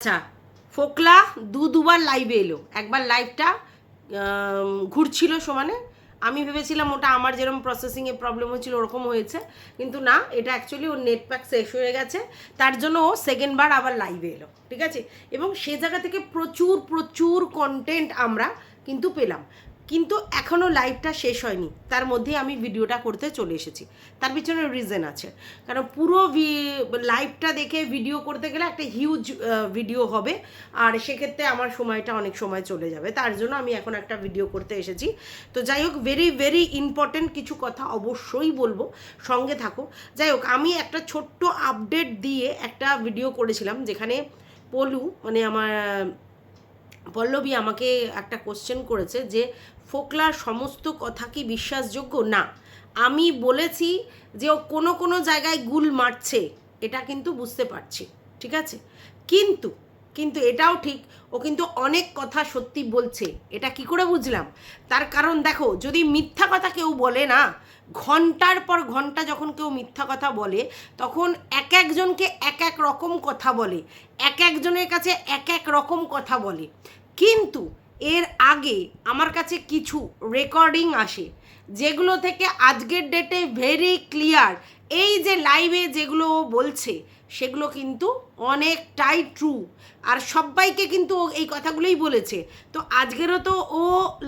আচ্ছা ফোকলা দু দুবার লাইভে এলো। একবার লাইভটা ঘুরছিল সমানে। আমি ভেবেছিলাম ওটা আমার যেরকম প্রসেসিংয়ে প্রবলেম হয়েছিল, ওরকম হয়েছে। কিন্তু না, এটা অ্যাকচুয়ালি ওর নেট প্যাক শেষ হয়ে গেছে। তার জন্য ও সেকেন্ডবার আবার লাইভে এলো, ঠিক আছে? এবং সে জায়গা থেকে প্রচুর প্রচুর কন্টেন্ট আমরা কিন্তু পেলাম। কিন্তু এখনও লাইভটা শেষ হয়নি। তার মধ্যে আমি ভিডিওটা করতে চলে এসেছি। তার পিছনে রিজন আছে। কারণ পুরো লাইভটা দেখে ভিডিও করতে গেলে একটা হিউজ ভিডিও হবে। আর সেক্ষেত্রে আমার সময়টা অনেক সময় চলে যাবে। তার জন্য আমি এখন একটা ভিডিও করতে এসেছি। তো যাই হোক ভেরি ভেরি ইম্পর্টেন্ট কিছু কথা অবশ্যই বলব। সঙ্গে থাকো। যাই হোক, আমি একটা ছোট্ট আপডেট দিয়ে একটা ভিডিও করেছিলাম, যেখানে পলু মানে আমার পল্লবী আমাকে একটা কোশ্চেন করেছে যে, ফোকলার সমস্ত কথা কি বিশ্বাসযোগ্য? না। আমি বলেছি যে, ও কোনো কোনো জায়গায় গুল মারছে, এটা কিন্তু বুঝতে পারছি, ঠিক আছে? কিন্তু কিন্তু এটাও ঠিক, ও কিন্তু অনেক কথা সত্যি বলছে, এটা কি করে বুঝলাম? তার কারণ দেখো, যদি মিথ্যা কথা কেউ বলে না, ঘণ্টার পর ঘণ্টা যখন কেউ মিথ্যা কথা বলে, তখন এক একজনকে এক এক রকম কথা বলে, এক একজনের কাছে এক এক রকম কথা বলে। কিন্তু এর আগে আমার কাছে কিছু রেকর্ডিং আসে, যেগুলো থেকে আজকের ডেটে ভেরি ক্লিয়ার এই যে লাইভে যেগুলো বলছে, সেগুলো কিন্তু অনেকটাই ট্রু আর সবাইকে কিন্তু এই কথাগুলোই বলেছে। তো আজকেরও তো ও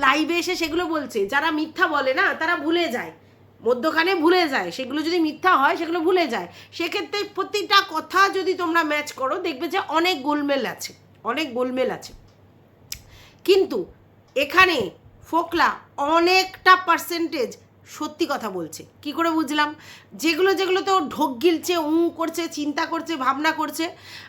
লাইভে এসে সেগুলো বলছে। যারা মিথ্যা বলে না, তারা ভুলে যায়। মধ্যখানে ভুলে যায়। সেগুলো যদি মিথ্যা হয়, সেগুলো ভুলে যায়। সেক্ষেত্রে প্রতিটা কথা যদি তোমরা ম্যাচ করো, দেখবে যে অনেক গোলমেল আছে। অনেক গোলমেল আছে। কিন্তু এখানে ফোকলা অনেকটা পার্সেন্টেজ সত্যি কথা বলছে। কি করে বুঝলাম? যেগুলো যেগুলো তো ঢোক গিলছে, উঁ করছে, চিন্তা করছে, ভাবনা করছে,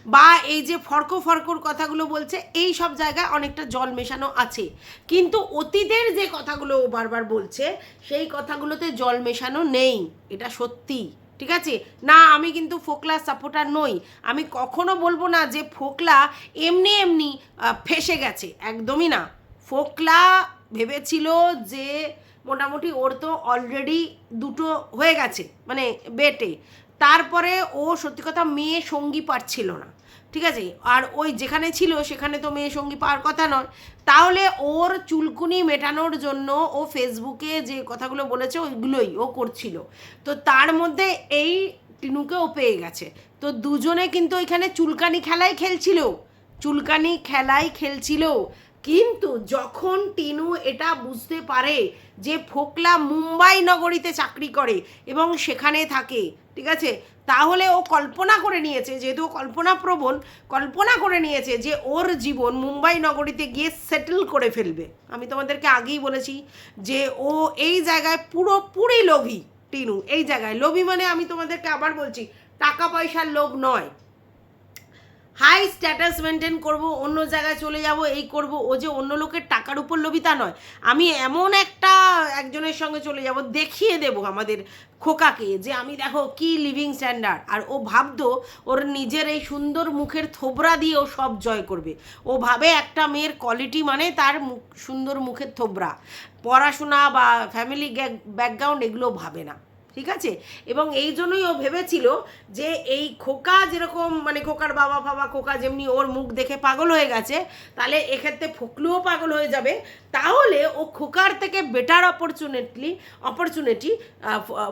বা এই যে ফর্ক ফর্কর কথাগুলো বলছে, এই সব জায়গায় অনেকটা জল মেশানো আছে। কিন্তু অতীতের যে কথাগুলো বারবার বলছে, সেই কথাগুলোতে জল মেশানো নেই। এটা সত্যি। ঠিক আছে? না, আমি কিন্তু ফোকলা সাপোর্টার নই। আমি কখনো বলব না যে ফোকলা এমনি এমনি ফেসে গেছে, একদমই না। ফোকলা ভেবেছিল যে মোটামুটি ওর তো অলরেডি দুটো হয়ে গেছে মানে বেটে। তারপরে ও সত্যি কথা মেয়ে সঙ্গী পাচ্ছিল না। ঠিক আছে? আর ওই যেখানে ছিল, সেখানে তো মেয়ে সঙ্গী পাওয়ার কথা নয়। তাহলে ওর চুলকুনি মেটানোর জন্য ও ফেসবুকে যে কথাগুলো বলেছে, ওইগুলোই ও করছিল। তো তার মধ্যে এই টিনুকে ও পেয়ে গেছে। তো দুজনে কিন্তু ওইখানে চুলকানি খেলাই খেলছিল। চুলকানি খেলাই খেলছিল। কিন্তু যখন টিনু এটা বুঝতে পারে যে ফোকলা মুম্বাই নগরীতে চাকরি করে এবং সেখানে থাকে, ঠিক আছে? তাহলে ও কল্পনা করে নিয়েছে, যেহেতু ও কল্পনাপ্রবণ কল্পনা করে নিয়েছে যে ওর জীবন মুম্বাই নগরীতে গিয়ে সেটেল করে ফেলবে। আমি তোমাদেরকে আগেই বলেছি যে ও এই জায়গায় পুরোপুরি লোভী, টিনু। এই জায়গায়। লোভী মানে আমি তোমাদেরকে আবার বলছি, টাকা পয়সার লোভ নয়। হাই স্ট্যাটাস মেনটেন করব, অন্য জায়গায় চলে যাব, এই করব। ও যে অন্য লোকের টাকার উপর লোভিতা নয়। আমি এমন একটা একজনের সঙ্গে চলে যাব, দেখিয়ে দেব আমাদের খোকাকে যে আমি দেখো কি লিভিং স্ট্যান্ডার্ড আর ও ভাবতো ওর নিজের এই সুন্দর মুখের থোবরা দিয়ে ও সব জয় করবে। ও ভাবে একটা মেয়ের কোয়ালিটি মানে তার মুখ, সুন্দর মুখের থোবরা। পড়াশোনা বা ফ্যামিলি ব্যাকগ্রাউন্ড এগুলো ভাবে না। ঠিক আছে? এবং এই জন্যই ও ভেবেছিল যে এই খোকা যেরকম মানে খোকার বাবা ফাবা, খোকা যেমনি ওর মুখ দেখে পাগল হয়ে গেছে, তাহলে এক্ষেত্রে ফকলুও পাগল হয়ে যাবে। তাহলে ও খোকার থেকে বেটার অপরচুনিটি অপরচুনিটি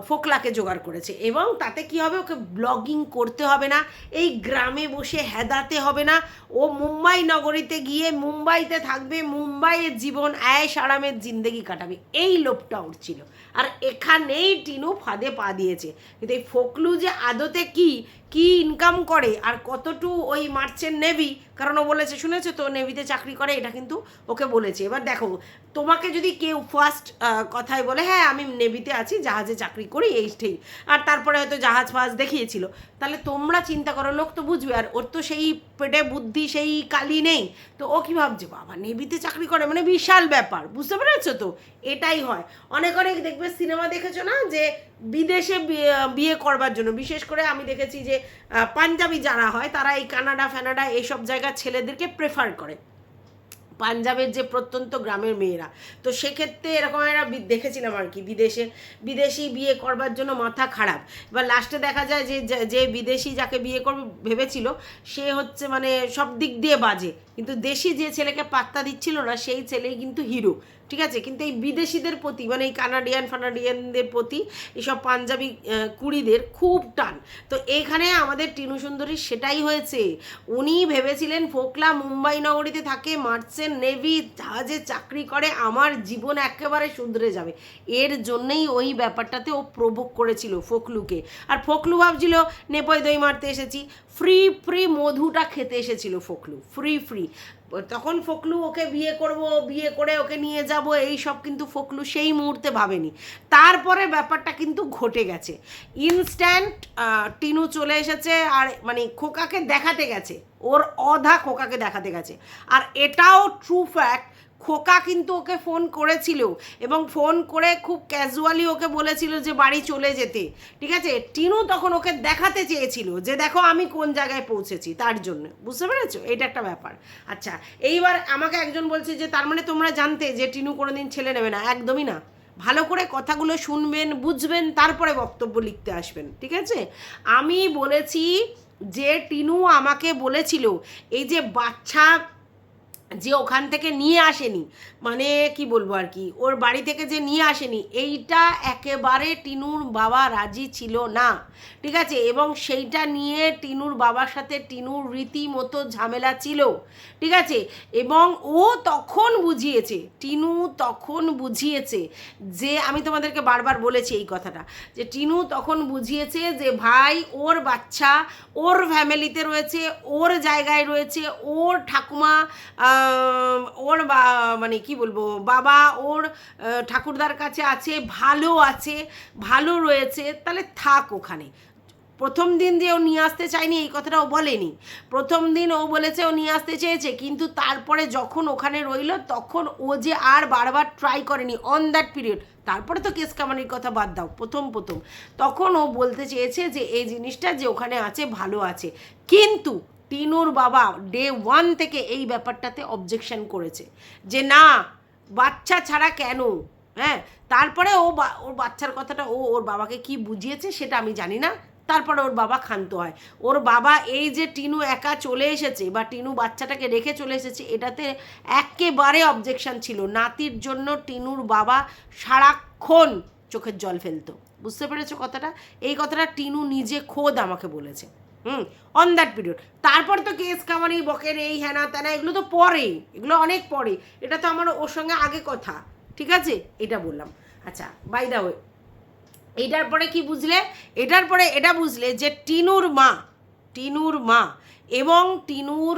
ফোকলাকে জোগাড় করেছে। এবং তাতে কি হবে? ওকে ব্লগিং করতে হবে না, এই গ্রামে বসে হেদাতে হবে না। ও মুম্বাই নগরীতে গিয়ে মুম্বাইতে থাকবে, মুম্বাইয়ের জীবন আয়েস আরামের জিন্দেগি কাটাবে। এই লোভটা ওর ছিল। আর এখানেই টিনু ফাঁদে পা দিয়েছে। কিন্তু এই ফোকলু যে আদতে কি? কি ইনকাম করে আর কতটু ওই মার্চেন্ট নেভি কারণ ও বলেছে, শুনেছো তো? নেভিতে চাকরি করে, এটা কিন্তু ওকে বলেছে। এবার দেখো, তোমাকে যদি কেউ ফার্স্ট কথায় বলে হ্যাঁ আমি নেভিতে আছি, জাহাজে চাকরি করি, এই ঠিক আর তারপরে হয়তো জাহাজ ফাজ দেখিয়েছিল। তাহলে তোমরা চিন্তা করো, লোক তো বুঝবে। আর ওর তো সেই পেটে বুদ্ধি, সেই কালি নেই। তো ও কী ভাবছে, বাবা, নেভিতে চাকরি করে মানে বিশাল ব্যাপার। বুঝতে পেরেছ তো? এটাই হয়। অনেক অনেক দেখবে সিনেমা দেখেছ না? যে বিদেশে বিয়ে- করবার জন্য। বিশেষ করে আমি দেখেছি যে পাঞ্জাবি যারা হয়, তারা এই কানাডা, ফ্যানাডা এইসব জায়গার ছেলেদেরকে প্রেফার করে। পাঞ্জাবের যে প্রত্যন্ত গ্রামের মেয়েরা। তো সেক্ষেত্রে এরকম একটা দেখেছিলাম আর কি, বিদেশে, বিদেশি বিয়ে করবার জন্য মাথা খারাপ। এবার লাস্টে দেখা যায় যে, যে- বিদেশি যাকে বিয়ে করবে ভেবেছিল, সে হচ্ছে মানে সব দিক দিয়ে বাজে। কিন্তু দেশি যে ছেলেকে পাত্তা দিচ্ছিল না, সেই ছেলেই কিন্তু হিরো, ঠিক আছে? কিন্তু এই বিদেশিদের প্রতি মানে এই কানাডিয়ান, ফানাডিয়ানদের প্রতি এইসব পাঞ্জাবি কুড়িদের খুব টান। তো এইখানে আমাদের টিনু সুন্দরী সেটাই হয়েছে। উনি ভেবেছিলেন ফোকলা মুম্বাই নগরীতে থাকে মার্চেন্ট নেভি জাহাজে চাকরি করে, আমার জীবন একেবারে শুধরে যাবে। এর জন্যেই ওই ব্যাপারটাতে ও প্রভোগ করেছিল ফোকলুকে। আর ফোকলু ভাবছিল নেপয় দই মারতে এসেছি। ফ্রি ফ্রি মধুটা খেতে এসেছিল ফোকলু, ফ্রি ফ্রি। তখন ফকলু ওকে বিয়ে করব, বিয়ে করে ওকে নিয়ে যাব, এই সব কিন্তু ফকলু সেই মুহূর্তে ভাবেনি। তারপরে ব্যাপারটা কিন্তু ঘটে গেছে। ইনস্ট্যান্ট টিনু চলে এসেছে আর মানে খোকাকে দেখাতে গেছে। ওর অধা খোকাকে দেখাতে গেছে। আর এটাও ট্রু ফ্যাক্ট খোকা কিন্তু ওকে ফোন করেছিল এবং ফোন করে খুব ক্যাজুয়ালি ওকে বলেছিল যে বাড়ি চলে যেতে। ঠিক আছে? টিনু তখন ওকে দেখাতে চেয়েছিল যে দেখো আমি কোন জায়গায় পৌঁছেছি তার জন্য। বুঝতে পেরেছ? এটা একটা ব্যাপার। আচ্ছা এইবার আমাকে একজন বলছে যে তার মানে তোমরা জানতে যে টিনু কোনোদিন ছেলে নেবে না। একদমই না। ভালো করে কথাগুলো শুনবেন, বুঝবেন, তারপরে বক্তব্য লিখতে আসবেন। ঠিক আছে? আমি বলেছি যে টিনু আমাকে বলেছিল, এই যে বাচ্চা যে ওখান থেকে নিয়ে আসেনি মানে কি বলব আর কি, ওর বাড়ি থেকে যে নিয়ে আসেনি, এইটা একেবারে টিনুর বাবা রাজি ছিল না, ঠিক আছে? এবং সেইটা নিয়ে টিনুর বাবার সাথে টিনুর রীতিমতো ঝামেলা ছিল, ঠিক আছে? এবং ও তখন বুঝিয়েছে, টিনু তখন বুঝিয়েছে যে, আমি তোমাদেরকে বারবার বলেছি এই কথাটা, যে টিনু তখন বুঝিয়েছে যে, ভাই, ওর বাচ্চা, ওর ফ্যামিলিতে রয়েছে, ওর জায়গায় রয়েছে, ওর ঠাকুমা ওর বা মানে কি বলব, বাবা ওর ঠাকুরদার কাছে আছে, ভালো আছে, ভালো রয়েছে, তাহলে থাক ওখানে। প্রথম দিন যে ও নিয়ে আসতে চায়নি, এই কথাটা ও বলেনি। প্রথম দিন ও বলেছে ও নিয়ে আসতে চেয়েছে, কিন্তু তারপরে যখন ওখানে রইল, তখন ও যে আর বারবার ট্রাই করেনি অন দ্যাট পিরিয়ড তারপরে তো কেস কামানির কথা বাদ দাও, প্রথম প্রথম। তখন ও বলতে চেয়েছে যে, এই জিনিসটা যে ওখানে আছে, ভালো আছে। কিন্তু টিনুর বাবা ডে ওয়ান থেকে এই ব্যাপারটাতে অবজেকশন করেছে। যে না, বাচ্চা ছাড়া কেন? হ্যাঁ তারপরে ও ওর বাচ্চার কথাটা ও ওর বাবাকে কি বুঝিয়েছে সেটা আমি জানি না। তারপরে ওর বাবা ক্ষান্ত হয়। ওর বাবা এই যে টিনু একা চলে এসেছে বা টিনু বাচ্চাটাকে রেখে চলে এসেছে, এটাতে একেবারে অবজেকশন ছিল। নাতির জন্য টিনুর বাবা সারাক্ষণ চোখের জল ফেলতো। বুঝতে পেরেছ কথাটা? এই কথাটা টিনু নিজে খোদ আমাকে বলেছে। হুম অন দ্যাট পিরিয়ড তারপর তো কেস কামানি, বকের এই হ্যানা ত্যানা এগুলো তো পরে এগুলো অনেক পরে এটা তো আমার ওর সঙ্গে আগে কথা, ঠিক আছে? এটা বললাম। আচ্ছা বাই দা ওয়ে এটার পরে কি বুঝলে? এটার পরে এটা বুঝলে যে টিনুর মা টিনুর মা এবং টিনুর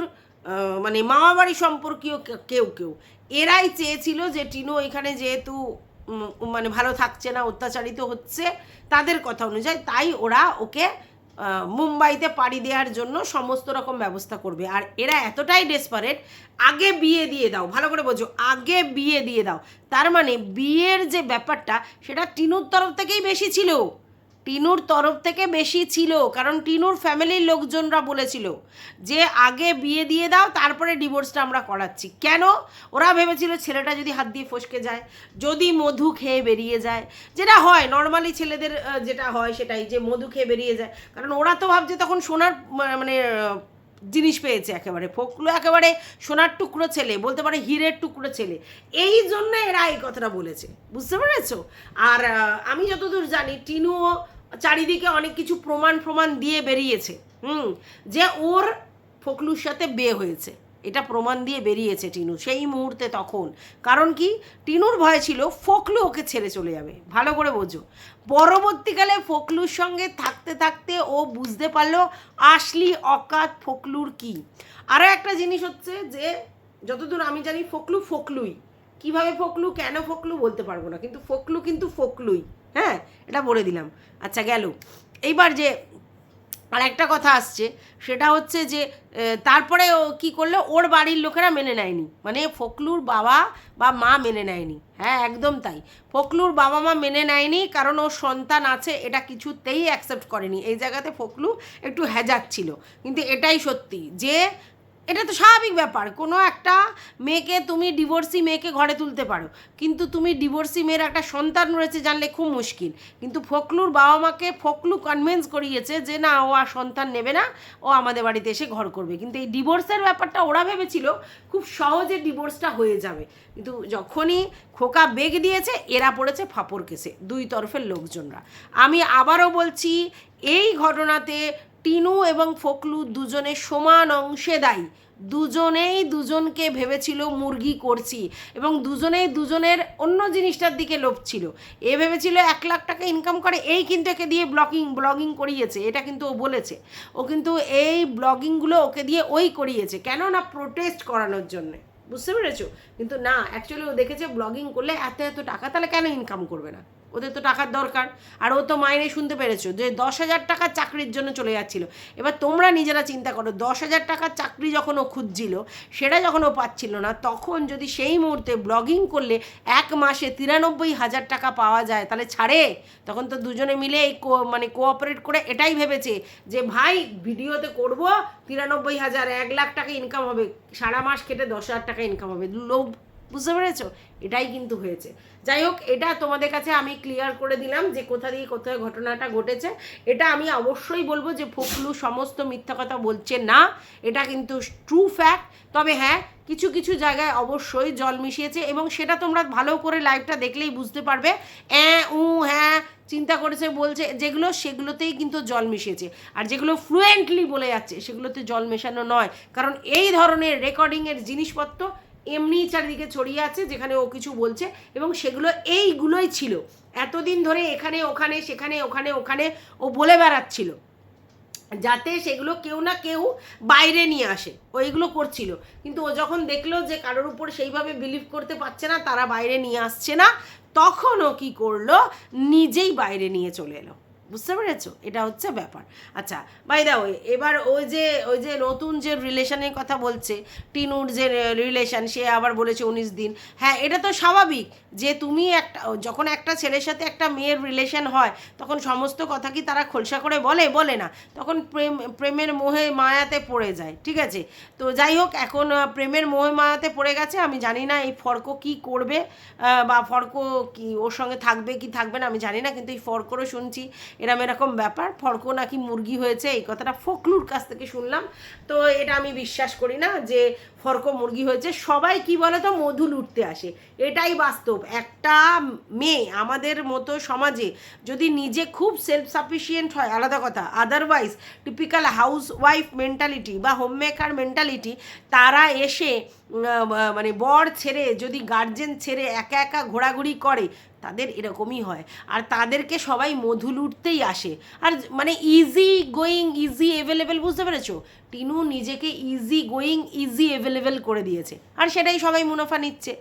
মানে মামা বাড়ি সম্পর্কীয় কেউ কেউ, এরাই চেয়েছিল যে টিনু এখানে যেহেতু মানে ভালো থাকছে না, অত্যাচারিত হচ্ছে, তাদের কথা অনুযায়ী তাই ওরা ওকে মুম্বাইতে পাড়ি দেওয়ার জন্য সমস্ত রকম ব্যবস্থা করবে। আর এরা এতটাই ডেসপারেট আগে বিয়ে দিয়ে দাও, ভালো করে বোঝো, আগে বিয়ে দিয়ে দাও। তার মানে বিয়ের যে ব্যাপারটা, সেটা টিনুর তরফ থেকেই বেশি ছিল। টিনুর তরফ থেকে বেশি ছিল, কারণ টিনুর ফ্যামিলির লোকজনরা বলেছিল যে আগে বিয়ে দিয়ে দাও, তারপরে ডিভোর্সটা আমরা করাচ্ছি। কেন? ওরা ভেবেছিল ছেলেটা যদি হাত দিয়ে ফসকে যায়, যদি মধু খেয়ে বেরিয়ে যায়, যেটা হয় নর্মালি ছেলেদের যেটা হয় সেটাই যে মধু খেয়ে বেরিয়ে যায়। কারণ ওরা তো ভাবছে তখন সোনার মানে জিনিস পেয়েছে একেবারে, ফোকলো একেবারে সোনার টুকরো ছেলে, বলতে পারে হীরের টুকরো ছেলে। এই জন্য এরা এই কথাটা বলেছে, বুঝতে পেরেছ? আর আমি যতদূর জানি, টিনুও চারিদিকে অনেক কিছু প্রমাণ প্রমাণ দিয়ে বেরিয়েছে, হুম, যে ওর ফকলুর সাথে বিয়ে হয়েছে। এটা প্রমাণ দিয়ে বেরিয়েছে টিনু, সেই মুহূর্তে তখন। কারণ কি? টিনুর ভয় ছিল ফকলু ওকে ছেড়ে চলে যাবে। ভালো করে বোঝো। পরবর্তীকালে ফকলুর সঙ্গে থাকতে থাকতে ও বুঝতে পারল আসলি অকাত ফকলুর কি। আরও একটা জিনিস হচ্ছে যে, যতদূর আমি জানি ফকলু ফকলুই। কীভাবে ফকলু, কেন ফকলু বলতে পারব না। কিন্তু ফকলু কিন্তু ফকলুই। হ্যাঁ এটা বলে দিলাম। আচ্ছা গেল। এইবার যে আর একটা কথা আসছে, সেটা হচ্ছে যে তারপরে ও কী করল? ওর বাড়ির লোকেরা মেনে নেয়নি। মানে ফকলুর বাবা বা মা মেনে নেয়নি। হ্যাঁ একদম তাই। ফকলুর বাবা মা মেনে নেয়নি, কারণ ওর সন্তান আছে, এটা কিছুতেই অ্যাকসেপ্ট করেনি। এই জায়গাতে ফকলু একটু হ্যাজাক ছিল। কিন্তু এটাই সত্যি যে এটা তো স্বাভাবিক ব্যাপার। কোনো একটা মেয়েকে তুমি ডিভোর্সি মেয়েকে ঘরে তুলতে পারো। কিন্তু তুমি ডিভোর্সি মেয়ের একটা সন্তান রয়েছে জানলে খুব মুশকিল। কিন্তু ফকলুর বাবা মাকে ফকলু কনভিন্স করিয়েছে যে না, ও আর সন্তান নেবে না, ও আমাদের বাড়িতে এসে ঘর করবে। কিন্তু এই ডিভোর্সের ব্যাপারটা ওরা ভেবেছিল খুব সহজে ডিভোর্সটা হয়ে যাবে। কিন্তু যখনই খোকা বেগ দিয়েছে, এরা পড়েছে ফাপর কেসে, দুই তরফের লোকজনরা। আমি আবারও বলছি, এই ঘটনাতে টিনু এবং ফকলু দুজনে সমান অংশে দায়ী। দুজনেই দুজনকে ভেবেছিল মুরগি করছি এবং দুজনেই দুজনের অন্য জিনিসটার দিকে লোভ ছিল এ ভেবেছিল এক লাখ টাকা ইনকাম করে, এই কিন্তু একে দিয়ে ব্লগিং ব্লগিং করিয়েছে, এটা কিন্তু ও বলেছে। ও কিন্তু এই ব্লগিংগুলো ওকে দিয়ে ওই করিয়েছে কেন না প্রোটেস্ট করানোর জন্যে। বুঝতে পেরেছ? কিন্তু না অ্যাকচুয়ালি ও দেখেছে ব্লগিং করলে এত এত টাকা, তাহলে কেন ইনকাম করবে না? ওদের তো টাকার দরকার। আর ও তো মাইনে শুনতে পেরেছ যে দশ হাজার টাকার চাকরির জন্য চলে যাচ্ছিল। এবার তোমরা নিজেরা চিন্তা করো, দশ হাজার টাকার চাকরি যখন ও খুঁজছিল, সেটা যখন ও পাচ্ছিল না, তখন যদি সেই মুহূর্তে ব্লগিং করলে এক মাসে তিরানব্বই হাজার টাকা পাওয়া যায়, তাহলে ছাড়ে। তখন তো দুজনে মিলে এই মানে কোঅপারেট করে এটাই ভেবেছে যে, ভাই, ভিডিওতে করব, তিরানব্বই হাজার, এক লাখ টাকা ইনকাম হবে, সারা মাস কেটে দশ হাজার টাকা ইনকাম হবে। লোভ বুঝতে পেরেছ? এটাই কিন্তু হয়েছে। যাই হোক, এটা তোমাদের কাছে আমি ক্লিয়ার করে দিলাম যে কোথা দিয়ে কোথায় ঘটনাটা ঘটেছে। এটা আমি অবশ্যই বলব যে ফকলু সমস্ত মিথ্যা কথা বলছে না। এটা কিন্তু ট্রু ফ্যাক্ট তবে হ্যাঁ কিছু কিছু জায়গায় অবশ্যই জল মিশিয়েছে এবং সেটা তোমরা ভালো করে লাইভটা দেখলেই বুঝতে পারবে। অ্যাঁ, উ হ্যাঁ চিন্তা করেছে, বলছে, যেগুলো, সেগুলোতেই কিন্তু জল মিশিয়েছে। আর যেগুলো ফ্লুয়েন্টলি বলে যাচ্ছে, সেগুলোতে জল মেশানো নয়। কারণ এই ধরনের রেকর্ডিংয়ের জিনিসপত্র এমনিই চারিদিকে ছড়িয়ে আছে, যেখানে ও কিছু বলছে, এবং সেগুলো এইগুলোই ছিল। এতদিন ধরে এখানে, ওখানে, সেখানে, ওখানে ওখানে ও বলে বেড়াচ্ছিল, যাতে সেগুলো কেউ না কেউ বাইরে নিয়ে আসে। ও এগুলো করছিল। কিন্তু ও যখন দেখল যে কারোর উপর সেইভাবে বিলিভ করতে পারছে না, তারা বাইরে নিয়ে আসছে না, তখন ও কী করল? নিজেই বাইরে নিয়ে চলে এলো। বুঝতে পেরেছ? এটা হচ্ছে ব্যাপার। আচ্ছা বাই দা ওই এবার ওই যে ওই যে নতুন যে রিলেশনের কথা বলছে, টিনুর যে রিলেশন সে আবার বলেছে উনিশ দিন। হ্যাঁ এটা তো স্বাভাবিক যে তুমি একটা, যখন একটা ছেলের সাথে একটা মেয়ের রিলেশন হয়, তখন সমস্ত কথা কি তারা খোলসা করে বলে? বলে না। তখন প্রেম, প্রেমের মোহে মায়াতে পড়ে যায়, ঠিক আছে? তো যাই হোক, এখন প্রেমের মোহে মায়াতে পড়ে গেছে। আমি জানি না এই ফর্ক কি করবে বা ফর্ক কি, ওর সঙ্গে থাকবে কি থাকবে না, আমি জানি না, কিন্তু এই ফর্করও শুনছি এরম এরকম ব্যাপার। ফর্ক নাকি মুরগি হয়েছে, এই কথাটা ফকলুর কাছ থেকে শুনলাম। তো এটা আমি বিশ্বাস করি না যে ফর্ক মুরগি হয়েছে। সবাই কি বলে তো মধু লুটতে আসে। এটাই বাস্তব। একটা মেয়ে আমাদের মতো সমাজে যদি নিজে খুব সেলফ সাফিসিয়েন্ট হয়, আলাদা কথা otherwise typical house wife mentality বা হোম মেকার মেন্টালিটি তারা এসে মানে বর ছেড়ে, যদি গার্জেন ছেড়ে একা একা ঘোরাঘুরি করে তাদের এরকমই হয়। আর তাদেরকে সবাই মধু লুটতেই আসে। আর মানে ইজি গোয়িং ইজি অ্যাভেলেবেল বুঝতে পেরেছ? টিনু নিজেকে ইজি গোয়িং ইজি অ্যাভেলেবেল করে দিয়েছে। আর সেটাই সবাই মুনাফা নিচ্ছে।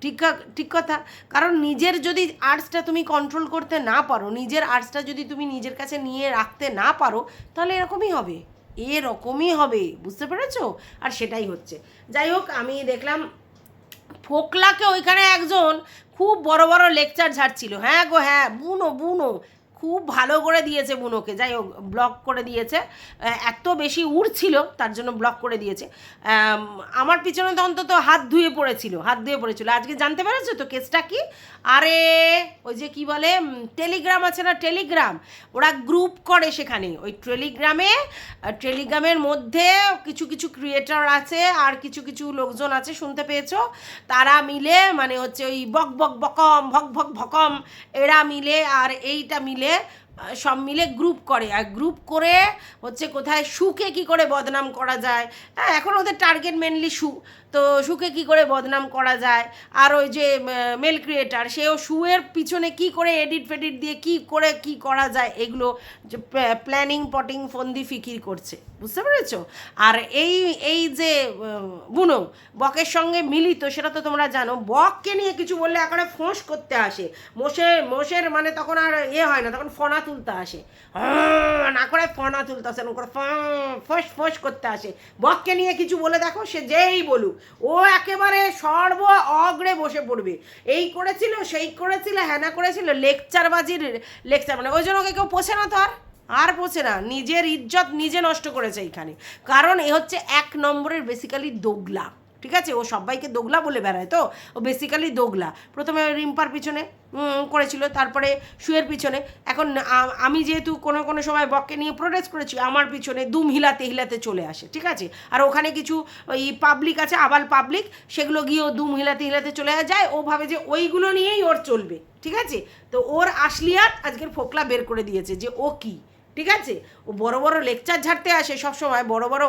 ঠিক ঠিক কথা। কারণ নিজের যদি আর্টসটা তুমি কন্ট্রোল করতে না পারো, নিজের আর্টসটা যদি তুমি নিজের কাছে নিয়ে রাখতে না পারো, তাহলে এরকমই হবে। এরকমই হবে। বুঝতে পেরেছ? আর সেটাই হচ্ছে। যাই হোক, আমি দেখলাম ফোকলাকে ওইখানে একজন খুব বড় বড় লেকচার ঝাড়ছিল। হ্যাঁ গো হ্যাঁ বুনো বুনো। খুব ভালো করে দিয়েছে বুনোকে। যাই হোক ব্লক করে দিয়েছে। এত বেশি উড়ছিল, তার জন্য ব্লক করে দিয়েছে। আমার পিছনে তো অন্তত হাত ধুয়ে পড়েছিল, হাত ধুয়ে পড়েছিল। আজকে জানতে পেরেছ তো কেসটা কি? আরে, ওই যে কি বলে টেলিগ্রাম আছে না টেলিগ্রাম ওরা গ্রুপ করে সেখানে। ওই টেলিগ্রামে টেলিগ্রামের মধ্যে কিছু কিছু ক্রিয়েটার আছে আর কিছু কিছু লোকজন আছে, শুনতে পেয়েছ? তারা মিলে মানে হচ্ছে ওই বক বক, বকম, ভক ভক, ভকম, এরা মিলে আর এইটা মিলে আহ, সব মিলে গ্রুপ করে। আর গ্রুপ করে হচ্ছে কোথায় সুকে কি করে বদনাম করা যায়? হ্যাঁ এখন ওদের টার্গেট মেনলি সু তো সুকে কি করে বদনাম করা যায়? আর ওই যে মেল ক্রিয়েটার সেও শুয়ের পিছনে কি করে এডিট ফেডিট দিয়ে কি করে কি করা যায়? এগুলো প্ল্যানিং পটিং ফন্দি ফিকির করছে। বুঝতে পেরেছ? আর এই এই যে বুনো বকের সঙ্গে মিলিত সেটা তো তোমরা জানো বককে নিয়ে কিছু বললে একেবারে ফোঁস করতে আসে। মোষে মোষের মানে তখন আর এ হয় না তখন ফনা তুলতে আসে। হ্যাঁ, না করে ফনা তুলতে আসে এরকম করে ফোঁস ফোঁস করতে আসে। বককে নিয়ে কিছু বলে দেখো সে যেই বলুক। ও একেবারে সর্ব অগ্রে বসে পড়বে। এই করেছিল, সেই করেছিল হ্যানা করেছিল, লেকচারবাজির লেকচার মানে ওই জন্য ওকে কেউ পোষে না তো আর। আর পোষে না, নিজের ইজ্জত নিজে নষ্ট করেছে এইখানে। কারণ এ হচ্ছে এক নম্বরের বেসিক্যালি দোগলা। ঠিক আছে? ও সবাইকে দোগলা বলে বেড়ায় তো? ও বেসিক্যালি দোগলা। প্রথমে রিম্পার পিছনে করেছিল, তারপরে শুয়ের পিছনে। এখন আমি যেহেতু কোনো কোনো সময় বককে নিয়ে প্রোটেস্ট করেছি, আমার পিছনে দুম হিলাতে হিলাতে চলে আসে, ঠিক আছে? আর ওখানে কিছু ওই পাবলিক আছে, আবাল পাবলিক সেগুলো গিয়ে ও দুম হিলাতে হিলাতে চলে যায়। ও ভাবে যে ওইগুলো নিয়েই ওর চলবে, ঠিক আছে? তো ওর আসলিয়াত আজকের ফোকলা বের করে দিয়েছে যে ও কি? ঠিক আছে? ও বড় বড় লেকচার ঝাড়তে আসে সবসময়, বড় বড়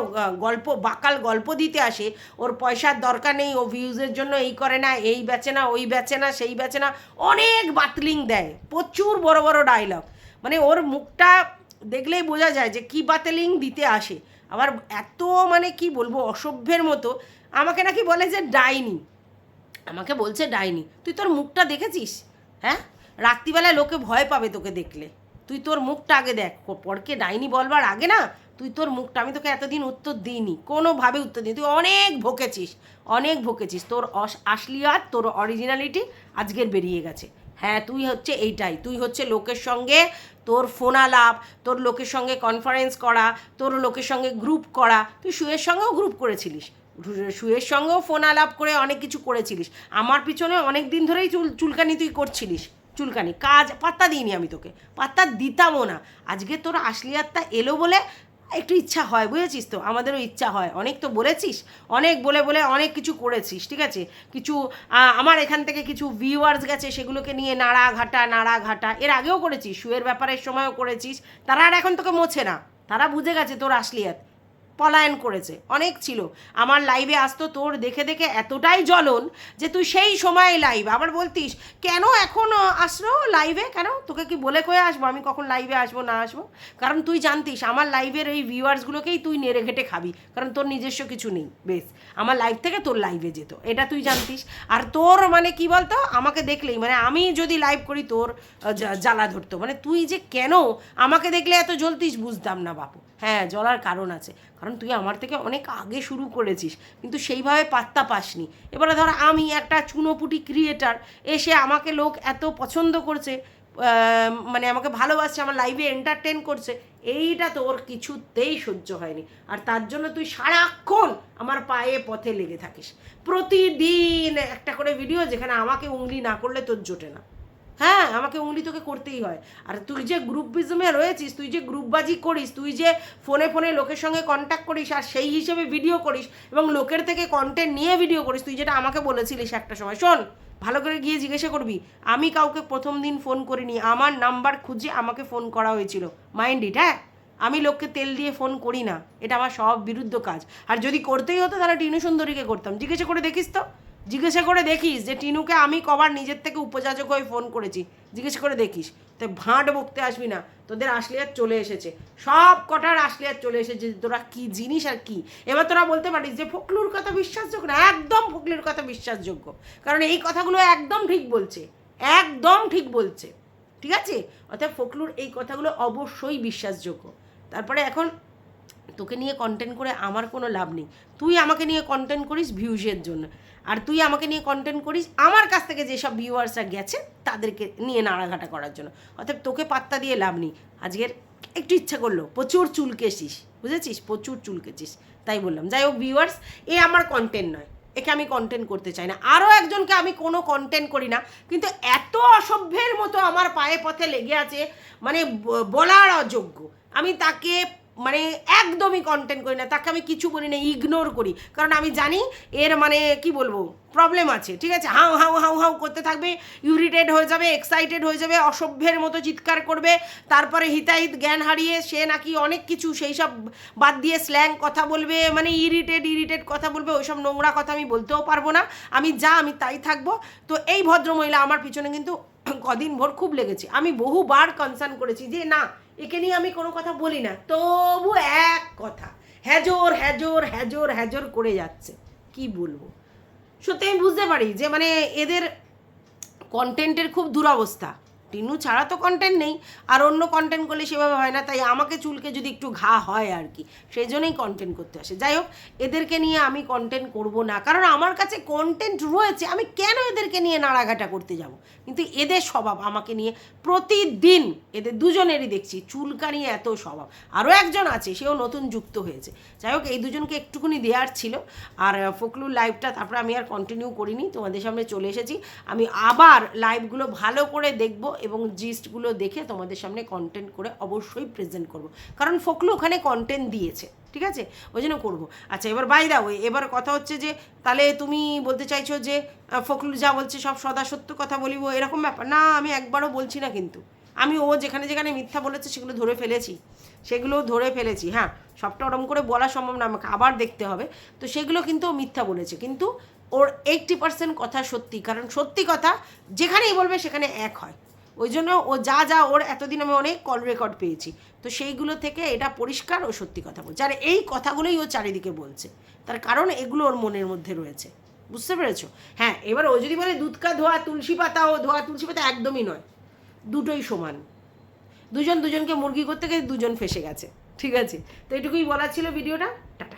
গল্প, বাকাল গল্প দিতে আসে। ওর পয়সার দরকার নেই, ও ভিউজের জন্য এই করে না, এই বেচে না, ওই বেচে না, সেই বেচে না। অনেক বাতলিং দেয়, প্রচুর বড় বড় ডায়লগ মানে ওর মুখটা দেখলেই বোঝা যায় যে কি বাতলিং দিতে আসে। আবার এত মানে কি বলব, অসভ্যের মতো। আমাকে নাকি বলে যে ডাইনি। আমাকে বলছে ডাইনি, তুই তোর মুখটা দেখেছিস? হ্যাঁ? রাত্রিবেলায় লোকে ভয় পাবে তোকে দেখলে। তুই তোর মুখটা আগে দেখ। পরকে ডাইনি বলবার আগে না, তুই তোর মুখটা, আমি তোকে এতদিন উত্তর দিইনি, কোনোভাবে উত্তর দিই তুই অনেক ভোকেছিস অনেক ভোকেছিস। তোর অস- আর তোর অরিজিনালিটি আজকের বেরিয়ে গেছে। হ্যাঁ তুই হচ্ছে এইটাই। তুই হচ্ছে লোকের সঙ্গে তোর ফোন আলাপ তোর লোকের সঙ্গে কনফারেন্স করা, তোর লোকের সঙ্গে গ্রুপ করা। তুই শুয়ের সঙ্গেও গ্রুপ করেছিলিস। শুয়ের সঙ্গেও ফোন আলাপ করে অনেক কিছু করেছিলিস। আমার পিছনে অনেক দিন ধরেই চুল চুলকানি তুই করছিলিস। চুলকানি। কাজ পাত্তা দিইনি আমি তোকে। পাত্তা দিতামও না। আজকে তোর আসলিয়াতটা এলো বলে একটু ইচ্ছা হয়, বুঝেছিস তো? আমাদেরও ইচ্ছা হয়। অনেক তো বলেছিস। অনেক বলে বলে অনেক কিছু করেছিস, ঠিক আছে? কিছু আমার এখান থেকে কিছু ভিউয়ার্স গেছে সেগুলোকে নিয়ে নাড়া ঘাটা নাড়া ঘাটা। এর আগেও করেছিস, শুয়ের ব্যাপারের সময়ও করেছিস। তারা আর এখন তোকে মোছে না। তারা বুঝে গেছে তোর আসলিয়াত পলায়ন করেছে। অনেক ছিল। আমার লাইভে আসতো তোর দেখে দেখে এতটাই জ্বলন যে তুই সেই সময় লাইভ আবার বলতিস, কেন এখন আসলো লাইভে কেন? তোকে কি বলে কয়ে আসব? আমি কখন লাইভে আসব, না আসব? কারণ তুই জানতিস, আমার লাইভের এই ভিউয়ার্সগুলোকেই তুই নেড়ে ঘেটে খাবি। কারণ তোর নিজস্ব কিছু নেই, বেশ। আমার লাইভ থেকে তোর লাইভে যেত, এটা তুই জানতিস। আর তোর মানে কি বলতো? আমাকে দেখলেই মানে আমি যদি লাইভ করি, তোর জ্বালা ধরতো। মানে তুই যে কেন আমাকে দেখলে এত জ্বলতিস, বুঝতাম না বাপু। হ্যাঁ জ্বলার কারণ আছে। কারণ তুই আমার থেকে অনেক আগে শুরু করেছিস, কিন্তু সেইভাবে পাত্তা পাসনি। এবারে ধর আমি একটা চুনোপুটি ক্রিয়েটার এসে আমাকে লোক এত পছন্দ করছে মানে আমাকে ভালোবাসছে, আমার লাইভে এন্টারটেন করছে, এইটা তোর কিছুতেই সহ্য হয়নি। আর তার জন্য তুই সারাক্ষণ আমার পায়ে পথে লেগে থাকিস। প্রতিদিন একটা করে ভিডিও যেখানে আমাকে উংলি না করলে তোর জোটে না। হ্যাঁ আমাকে উংলি তোকে করতেই হয়। আর তুই যে গ্রুপিজমে রয়েছিস, তুই যে গ্রুপবাজি করিস, তুই যে ফোনে ফোনে লোকের সঙ্গে কন্ট্যাক্ট করিস আর সেই হিসেবে ভিডিও করিস এবং লোকের থেকে কন্টেন্ট নিয়ে ভিডিও করিস, তুই যেটা আমাকে বলেছিলিস একটা সময়। শোন, ভালো করে গিয়ে জিজ্ঞাসা করবি, আমি কাউকে প্রথম দিন ফোন করিনি, আমার নাম্বার খুঁজে আমাকে ফোন করা হয়েছিল। মাইন্ড ইট হ্যাঁ? আমি লোককে তেল দিয়ে ফোন করি না, এটা আমার সব বিরুদ্ধ কাজ। আর যদি করতেই হতো, তাহলে টিনু সুন্দরীকে করতাম। জিজ্ঞাসা করে দেখিস তো। জিজ্ঞাসা করে দেখিস যে টিনুকে আমি কবার নিজের থেকে উপযাচক হয়ে ফোন করেছি। জিজ্ঞাসা করে দেখিস। তো ভাঁট বকতে আসবি না। তোদের আসলিয়াত চলে এসেছে। সব কটার আসলিয়াত চলে এসেছে। তোরা কি জিনিস আর কি? এবার তোরা বলতে পারিস যে ফকলুর কথা বিশ্বাসযোগ্য না, একদম ফকলুর কথা বিশ্বাসযোগ্য। কারণ এই কথাগুলো একদম ঠিক বলছে। একদম ঠিক বলছে। ঠিক আছে? অর্থাৎ ফকলুর এই কথাগুলো অবশ্যই বিশ্বাসযোগ্য। তারপরে এখন তোকে নিয়ে কন্টেন্ট করে আমার কোনো লাভ নেই। তুই আমাকে নিয়ে কন্টেন্ট করিস ভিউজের জন্য। আর তুই আমাকে নিয়ে কন্টেন্ট করিস আমার কাছ থেকে যেসব ভিউয়ার্সরা গেছে তাদেরকে নিয়ে নাড়াঘাটা করার জন্য। অর্থাৎ তোকে পাত্তা দিয়ে লাভ নেই। আজকের একটু ইচ্ছা করল, প্রচুর চুলকেছিস বুঝেছিস? প্রচুর চুলকেছিস তাই বললাম। যাই হোক ভিউয়ার্স এ আমার কন্টেন্ট নয়। একে আমি কন্টেন্ট করতে চাই না। আরও একজনকে আমি কোনো কন্টেন্ট করি না। কিন্তু এত অসভ্যের মতো আমার পায়ে পথে লেগে আছে মানে বলার অযোগ্য। আমি তাকে মানে একদমই কন্টেন্ট করি না, তাকে আমি কিছু বলি না ইগনোর করি। কারণ আমি জানি এর মানে কি বলব প্রবলেম আছে, ঠিক আছে? হাউ হাউ হাউ হাউ করতে থাকবে ইউরিটেড হয়ে যাবে এক্সাইটেড হয়ে যাবে, অসভ্যের মতো চিৎকার করবে, তারপরে হিতাহিত জ্ঞান হারিয়ে সে নাকি অনেক কিছু সেই সব বাদ দিয়ে স্ল্যাং কথা বলবে মানে ইরিটেড ইরিটেড কথা বলবে, ওইসব নোংরা কথা আমি বলতেও পারব না। আমি যা, আমি তাই থাকব। তো এই ভদ্রমহিলা আমার পিছনে কিন্তু কদিন ভোর খুব লেগেছে। আমি বহুবার কনসার্ন করেছি যে না একে নিয়ে আমি কোনো কথা বলি না, তবু এক কথা, হ্যাজোর হ্যাজোর হ্যাজোর হ্যাজোর করে যাচ্ছে। কি বলব? সত্যি আমি বুঝতে পারি যে মানে এদের কন্টেন্টের খুব দুরবস্থা। টিনু ছাড়া তো কন্টেন্ট নেই, আর অন্য কন্টেন্ট করলে সেভাবে হয় না, তাই আমাকে চুলকে যদি একটু ঘা হয় আর কি, সেই জন্যই কন্টেন্ট করতে আসে। যাই হোক, এদেরকে নিয়ে আমি কন্টেন্ট করব না, কারণ আমার কাছে কন্টেন্ট রয়েছে, আমি কেন এদেরকে নিয়ে নাড়াঘাটা করতে যাব? কিন্তু এদের স্বভাব আমাকে নিয়ে প্রতিদিন, এদের দুজনেরই দেখছি চুলকানি এত স্বভাব। আরও একজন আছে, সেও নতুন যুক্ত হয়েছে। যাই হোক, এই দুজনকে একটুকুনি দেওয়ার ছিল, আর ফকলুর লাইভটা তারপরে আমি আর কন্টিনিউ করিনি, তোমাদের সামনে চলে এসেছি। আমি আবার লাইভগুলো ভালো করে দেখব এবং জিস্টগুলো দেখে তোমাদের সামনে কন্টেন্ট করে অবশ্যই প্রেজেন্ট করব। কারণ ফকলু ওখানে কন্টেন্ট দিয়েছে, ঠিক আছে? ওই জন্য করব। আচ্ছা এবার বাই দাও এবার কথা হচ্ছে যে, তাহলে তুমি বলতে চাইছো যে ফখরুল যা বলছে সব সদা সত্য কথা বলিব, এরকম ব্যাপার? না, আমি একবারও বলছি না কিন্তু। আমি ও যেখানে যেখানে মিথ্যা বলেছে সেগুলো ধরে ফেলেছি। সেগুলো ধরে ফেলেছি হ্যাঁ? সবটা ওরম করে বলা সম্ভব না, আমাকে আবার দেখতে হবে। তো সেগুলো কিন্তু ও মিথ্যা বলেছে, কিন্তু ওর এইটটি পার্সেন্ট কথা সত্যি। কারণ সত্যি কথা যেখানেই বলবে সেখানে এক হয়। ওই জন্য ও যা যা, ওর এতদিন আমি অনেক কল রেকর্ড পেয়েছি। তো সেইগুলো থেকে এটা পরিষ্কার ও সত্যি কথা বলছে আর এই কথাগুলোই ও চারিদিকে বলছে। তার কারণ এগুলো ওর মনের মধ্যে রয়েছে। বুঝতে পেরেছ? হ্যাঁ এবার ও যদি বলে দুধকা ধোয়া, তুলসী পাতা ও ধোয়া, তুলসী পাতা একদমই নয়। দুটোই সমান। দুজন দুজনকে মুরগি করতে গিয়ে দুজন ফেসে গেছে। ঠিক আছে? তো এটুকুই বলার ছিল ভিডিওটা। টাটা।